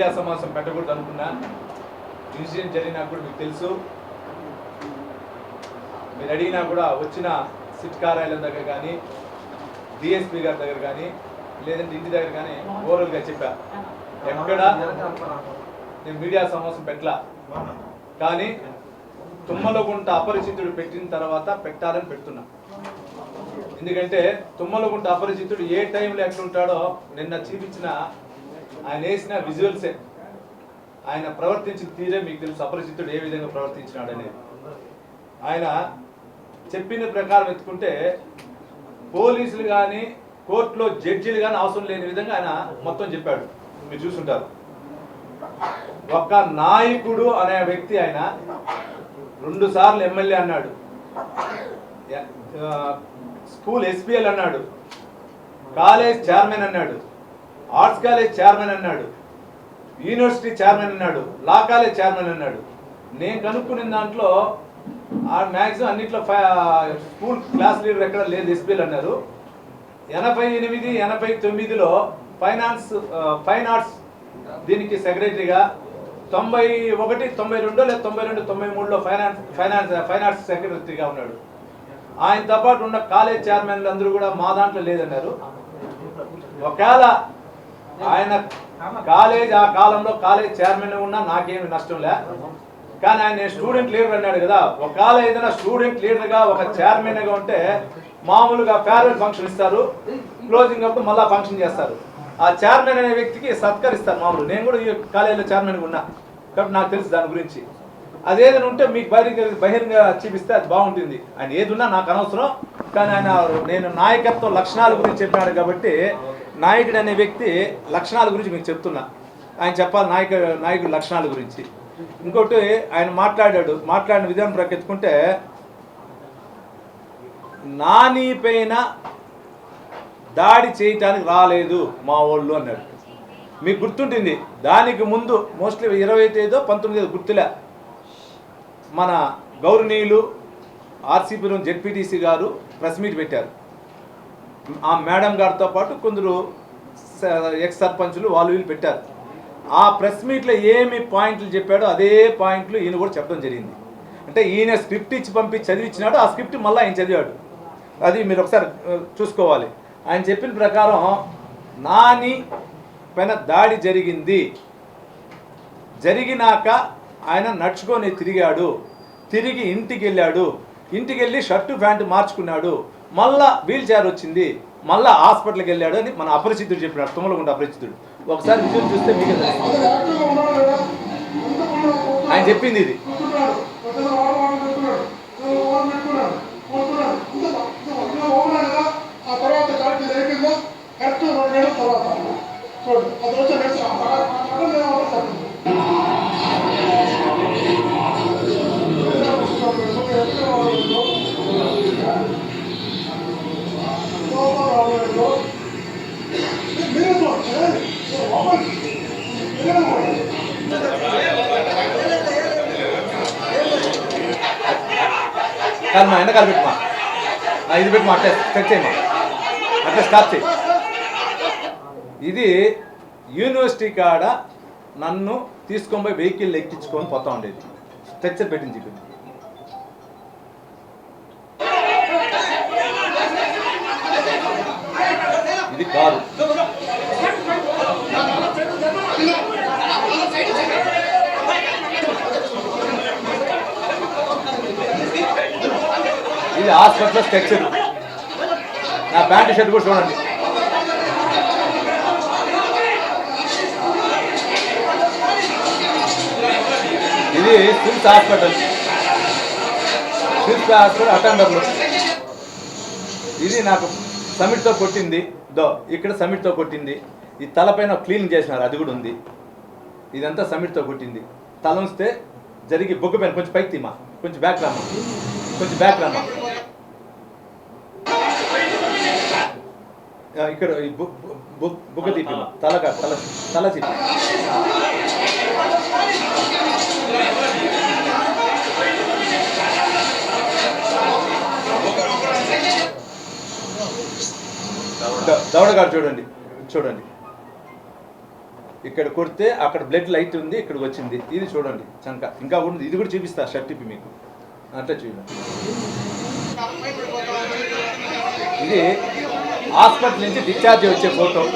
Media సమావేశం పెట్టకూడదు అనుకున్నా. ఇన్సిడెంట్ జరిగినా కూడా మీకు తెలుసు. మీరు అడిగినా కూడా వచ్చిన సిట్ కార్యాలయం దగ్గర కానీ డిఎస్పీ గారి దగ్గర కానీ లేదంటే ఇంటి దగ్గర కానీ ఓవరాల్గా చెప్పా. ఎక్కడ? నేను మీడియా సమావేశం పెట్టలా. కానీ తుమ్మలగుంట అపరిచితుడు పెట్టిన తర్వాత పెట్టాలని పెడుతున్నా. ఎందుకంటే తుమ్మలగుంట అపరిచితుడు ఏ టైంలో ఎట్లుంటాడో నిన్న చూపించిన ఆయన వేసిన విజువల్సే ఆయన ప్రవర్తించిన తీరే మీకు తెలుసు అపరిచితుడు ఏ విధంగా ప్రవర్తించినాడు అనేది ఆయన చెప్పిన ప్రకారం ఎత్తుకుంటే పోలీసులు కానీ కోర్టులో జడ్జీలు కానీ అవసరం లేని విధంగా ఆయన మొత్తం చెప్పాడు. మీరు చూసుంటారు. ఒక నాయకుడు అనే వ్యక్తి ఆయన రెండు సార్లు ఎమ్మెల్యే అన్నాడు. స్కూల్ ఎస్పీఎల్ అన్నాడు. కాలేజ్ చైర్మన్ అన్నాడు. ఆర్ట్స్ కాలేజ్ చైర్మన్ అన్నాడు. యూనివర్సిటీ చైర్మన్ అన్నాడు. లా కాలేజ్ చైర్మన్ అన్నాడు. నేను కనుక్కున్న దాంట్లో ఆ మ్యాక్సిమం అన్నిట్లో ఫై- స్కూల్ క్లాస్ లీడర్ ఎక్కడ లేదు ఎస్పీలు అన్నారు. ఎనభై ఎనిమిది ఎనభై తొమ్మిదిలో ఫైనాన్స్ ఫైన్ ఆర్ట్స్ దీనికి సెక్రటరీగా తొంభై ఒకటి తొంభై రెండో లేదా తొంభై రెండు తొంభై మూడులో ఫైనాన్స్ ఫైనాన్స్ ఫైన్ ఆర్ట్స్ సెక్రటరీగా ఉన్నాడు. ఆయనతో పాటు ఉన్న కాలేజ్ చైర్మన్లు అందరూ కూడా మా దాంట్లో లేదన్నారు. ఒకవేళ ఆయన కాలేజ్ ఆ కాలంలో కాలేజ్ చైర్మన్ ఉన్నా నాకేమి నష్టం లే. కానీ ఆయన స్టూడెంట్ లీడర్ అన్నాడు కదా ఒకవేళ ఏదైనా స్టూడెంట్ లీడర్గా ఒక చైర్మన్గా ఉంటే మామూలుగా ఫేర్వెల్ ఫంక్షన్ ఇస్తారు క్లోజింగ్ అప్పుడు మళ్ళీ ఫంక్షన్ చేస్తారు. ఆ చైర్మన్ అనే వ్యక్తికి సత్కరిస్తారు మామూలు. నేను కూడా ఈ కాలేజీలో చైర్మన్గా ఉన్నా. కాబట్టి నాకు తెలుసు దాని గురించి. అదేదైనా ఉంటే మీకు బహిరంగ బహిరంగ చూపిస్తే అది బాగుంటుంది. ఆయన ఏది ఉన్నా నాకు అనవసరం. కానీ ఆయన నేను నాయకత్వ లక్షణాల గురించి చెప్పాడు కాబట్టి నాయకుడు అనే వ్యక్తి లక్షణాల గురించి మీకు చెప్తున్నా. ఆయన చెప్పాలి నాయక నాయకుడి లక్షణాల గురించి. ఇంకోటి ఆయన మాట్లాడాడు మాట్లాడిన విధానం ప్రకెత్తుకుంటే నాని పైన దాడి చేయటానికి రాలేదు మా వాళ్ళు అన్నాడు. మీకు గుర్తుంటుంది దానికి ముందు మోస్ట్లీ ఇరవై తేదో పంతొమ్మిది గుర్తులే. మన గౌరవనీయులు ఆర్సీపీలో జెడ్పీటీసీ గారు ప్రెస్ మీట్ పెట్టారు. ఆ మేడం గారితో పాటు కొందరు స- ఎక్స్ సర్పంచులు వాళ్ళు వీళ్ళు పెట్టారు. ఆ ప్రెస్ మీట్లో ఏమి పాయింట్లు చెప్పాడో అదే పాయింట్లు ఈయన కూడా చెప్పడం జరిగింది. అంటే ఈయన స్క్రిప్ట్ ఇచ్చి పంపి చదివిచ్చినాడు ఆ స్క్రిప్ట్ మళ్ళీ ఆయన చదివాడు. అది మీరు ఒకసారి చూసుకోవాలి. ఆయన చెప్పిన ప్రకారం నాని పైన దాడి జరిగింది. జరిగినాక ఆయన నడుచుకొని తిరిగాడు. తిరిగి ఇంటికి వెళ్ళాడు. ఇంటికి వెళ్ళి షర్టు ప్యాంటు మార్చుకున్నాడు. మళ్ళా వీల్ చైర్ వచ్చింది మళ్ళా హాస్పిటల్కి వెళ్ళాడు అని మన అపరిచితుడు చెప్పినాడు తుమ్మలగుంట అపరిచితుడు. ఒకసారి విజువల్ చూస్తే మీకు ఆయన చెప్పింది ఇది. కరెక్ట్ కరెక్ట్ రెండు తర్వాత. చూడండి అది వచ్చే కాదు మా ఎండకాలు పెట్టుమా ఇది పెట్టుమా అట్లే చెక్ చేయమా అట్లా స్టాప్ చేయి. ఇది యూనివర్సిటీ కాడ నన్ను తీసుకొని పోయి వెహికల్ ఎక్కించుకొని పోతా ఉండేది. స్ట్రెచ్చర్ పెట్టింది చెప్పింది ఇది కాదు. ఇది హాస్పిటల్ స్ట్రక్చర్ నా ప్యాంటు షర్ట్ కూడా చూడండి. ఇది సిమ్స్ హాస్పిటల్. సిమ్స్ హాస్పిటల్ అటెండర్లు ఇది నాకు సమిట్తో కొట్టింది. దో ఇక్కడ సమిట్తో కొట్టింది. ఈ తలపైన క్లీన్ చేసినారు అది కూడా ఉంది. ఇదంతా సమిట్తో కొట్టింది. తల ఉంచితే జరిగి బొగ్గు పైన కొంచెం పైకి తీమా. కొంచెం బ్యాక్ రామా. కొంచెం బ్యాక్ రామ్మా ఇక్కడ ఈ బు- బు- బు- బుగ్గ తీపిమా తలగా తల. తల తీపి ద- దవడగాడు చూడండి చూడండి. ఇక్కడ కొడితే అక్కడ బ్లడ్ లైట్ ఉంది ఇక్కడికి వచ్చింది. ఇది చూడండి చంక. ఇంకా ఉంది ఇది కూడా చూపిస్తా షర్ట్ ఇప్పి మీకు. అట్లా చూడండి. ఇది హాస్పిటల్ నుంచి డిశ్చార్జ్ వచ్చే ఫోటో.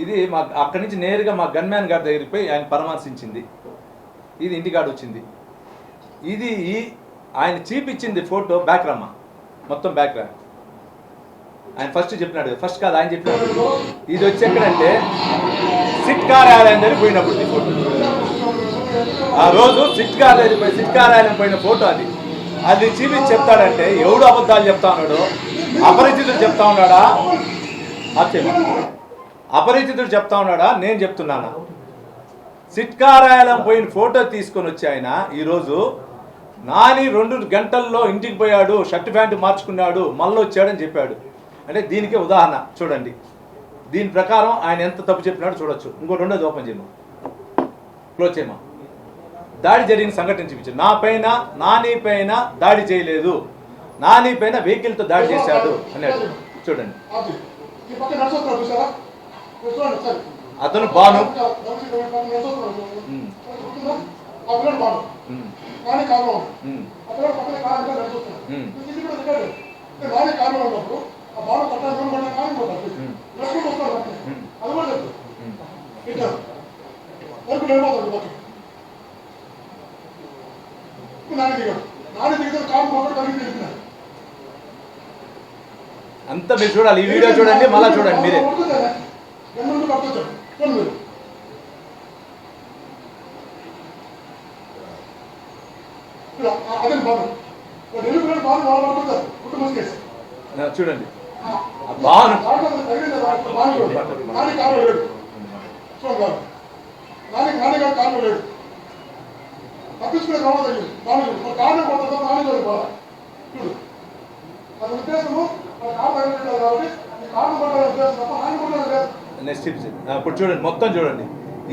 ఇది మా అక్కడి నుంచి నేరుగా మా గన్మ్యాన్ గారి దగ్గరికి పోయి ఆయన పరామర్శించింది. ఇది ఇంటికాడ వచ్చింది. ఇది ఈ- ఆయన చీపిచ్చింది ఫోటో బ్యాక్ రమ్మ మొత్తం బ్యాక్ రా ఆయన ఫస్ట్ చెప్పినాడు ఫస్ట్ కాదు ఆయన చెప్పినాడు. ఇది వచ్చి ఎక్కడంటే సిట్ కార్యాలయం దగ్గర పోయినప్పుడు ఫోటో. ఆ రోజు సిట్ కార్యాలయం పోయి సిట్ కార్యాలయం పోయిన ఫోటో అది. అది చూపించి చెప్తాడంటే ఎవడు అబద్ధాలు చెప్తా ఉన్నాడు? అపరిచితుడు చెప్తా ఉన్నాడా? ఆశ్చర్యం. అపరిచితుడు చెప్తా ఉన్నాడా? నేను చెప్తున్నానా? సిట్ పోయిన ఫోటో తీసుకొని వచ్చి ఆయన ఈరోజు నాని రెండు గంటల్లో ఇంటికి పోయాడు షర్ట్ ప్యాంటు మార్చుకున్నాడు మళ్ళీ వచ్చాడని చెప్పాడు. అంటే దీనికే ఉదాహరణ చూడండి. దీని ప్రకారం ఆయన ఎంత తప్పు చెప్పినాడో చూడొచ్చు. ఇంకో రెండోది ఓపెన్ చేయమా? క్లోజ్ చేయమా? దాడి జరిగిన సంఘటన చూపించు నా పైన నాని పైన దాడి చేయలేదు. నాని పైన వెహికల్తో దాడి చేశాడు అన్నాడు. చూడండి. అతను బాను. అది కూడా చెప్పు ఉమ్. ఇట్లా వరకు వెళ్ళిపోతాడు పక్కన నాని దిగాడు నాని దిగితే కారణం ఒకటి కలిగి దిగుతున్నాడు అంతా మీరు చూడాలి ఈ వీడియో చూడండి మళ్ళీ చూడండి మీరే. చూడండి. బాను. నాని కారణం లేడు. నాని నాని కారణం లేడు. తప్పించుకునే కారణం తగిలింది బాను లేడు కారణం కొట్టడం నాని పోవాలి చూడు. అది ఉద్దేశము మరి కారణం కాబట్టి కారణం కొట్టాలనే ఉద్దేశం తప్ప నాని కొట్టాలని నెక్స్ట్ టిప్స్ ఇప్పుడు చూడండి మొత్తం చూడండి.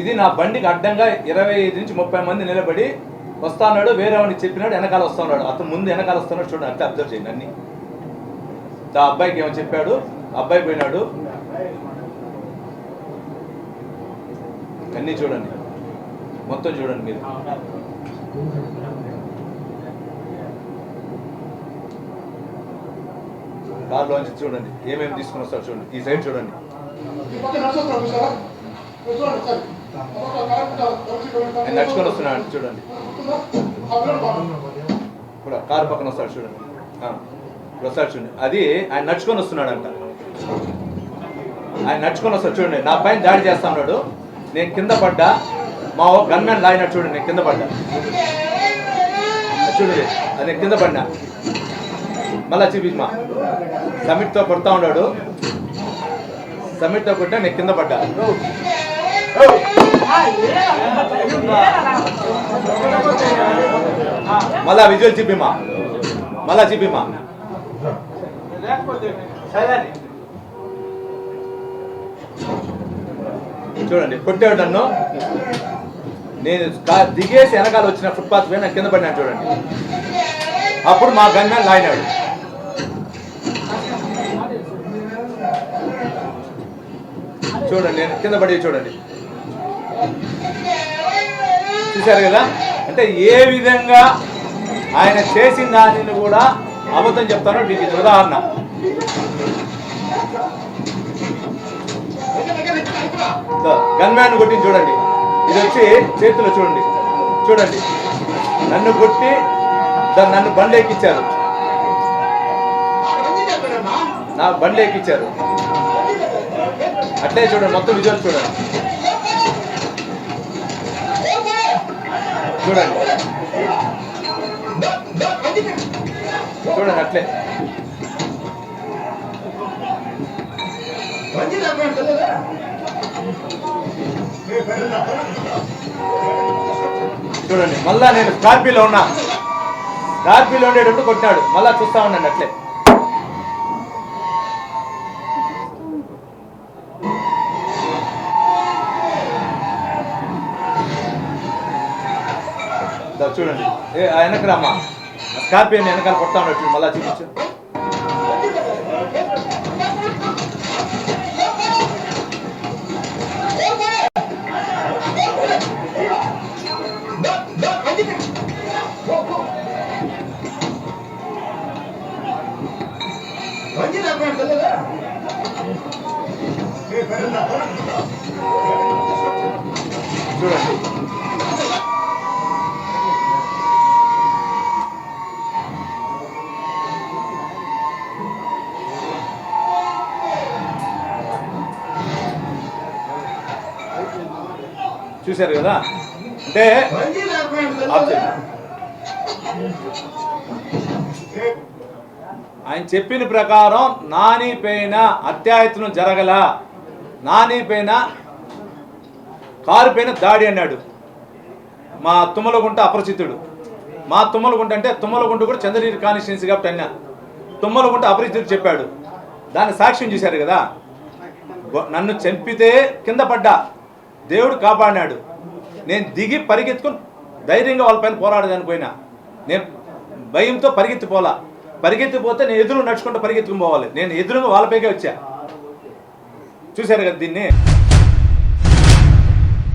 ఇది నా బండికి అడ్డంగా ఇరవై ఐదు నుంచి ముప్పై మంది నిలబడి వస్తాన్నాడు వేరే వాడిని చెప్పినాడు వెనకాల వస్తున్నాడు. అతను ముందు వెనకాల వస్తున్నాడు చూడండి అంతే అబ్జర్వ్ చేయండి అన్ని. ఆ అబ్బాయికి ఏమో చెప్పాడు అబ్బాయి పోయినాడు. అన్నీ చూడండి. మొత్తం చూడండి మీరు. కార్లోంచి చూడండి. ఏమేమి తీసుకుని వస్తారు చూడండి. ఈ సైడ్ చూడండి. నేను చూడండి ఆయన నడుచుకొని వస్తున్నాడు చూడండి. ఇప్పుడు కారు పక్కన వస్తాడు చూడండి. ఇప్పుడు వస్తాడు చూడండి. అది ఆయన నడుచుకొని వస్తున్నాడంట. ఆయన నడుచుకొని వస్తాడు చూడండి. నా పైన దాడి చేస్తా ఉన్నాడు. నేను కింద పడ్డా. మా గన్మెన్ లాగినట్టు చూడండి నేను కింద పడ్డా. చూడు చూడండి అది నేను కింద పడినా మళ్ళా చూపించమా సమిట్తో కొడతా ఉన్నాడు. సమిట్తో కొట్టా నేను కింద పడ్డా. మళ్ళా విజువల్ చూపిమా మళ్ళా చూపిమా చూడండి కొట్టాడు నన్ను. నేను దిగేసి వెనకాల వచ్చిన ఫుట్పాత్ పైన కింద పడినాడు చూడండి. అప్పుడు మా గన్మ్యాన్ లాగినాడు. చూడండి నేను కింద పడి చూడండి. చూశారు కదా? అంటే ఏ విధంగా ఆయన చేసిన దానిని కూడా అబద్ధం చెప్తానో. మీకు ఇది ఉదాహరణ. గన్మ్యాన్ కొట్టి చూడండి. ఇది వచ్చి చేతిలో చూడండి. చూడండి. నన్ను కొట్టి దాన్ని నన్ను బండి ఎక్కించారు నా బండి ఎక్కించారు అట్లే చూడండి మొత్తం విజువల్ చూడండి. చూడండి. చూడండి అట్లే. చూడండి మళ్ళా నేను స్కార్పియోలో ఉన్నా. స్కార్పియోలో ఉండేటప్పుడు కొట్టినాడు. మళ్ళా చూస్తా ఉండండి అట్లే. చూడండి. ఏ ఆ వెనక స్కార్పియోని వెనకాల కొడతా ఉన్నట్టు మళ్ళా చూపించు. చూశారు కదా అంటే ఆఫ్ చేయండి. ఆయన చెప్పిన ప్రకారం నాని పైన అత్యాయత్నం జరగల. నాని పైన కారు పైన దాడి అన్నాడు. మా తుమ్మలగుంట అపరిచితుడు. మా తుమ్మలగుంట అంటే తుమ్మలగుంట కూడా చంద్రగిరి కాన్స్టిట్యున్సీ కాబట్టి అన్నా. తుమ్మలగుంట అపరిచితుడు చెప్పాడు. దాన్ని సాక్ష్యం చూశారు కదా. నన్ను చంపితే కింద పడ్డా. దేవుడు కాపాడినాడు. నేను దిగి పరిగెత్తుకుని ధైర్యంగా వాళ్ళ పైన పోరాడదాని పోయినా. నేను భయంతో పరిగెత్తిపోలా. పరిగెత్తిపోతే నేను ఎదురు నడుచుకుంటూ పరిగెత్తుకుని పోవాలి. నేను ఎదురుగా వాళ్ళపైకే వచ్చా. చూశారు కదా దీన్ని?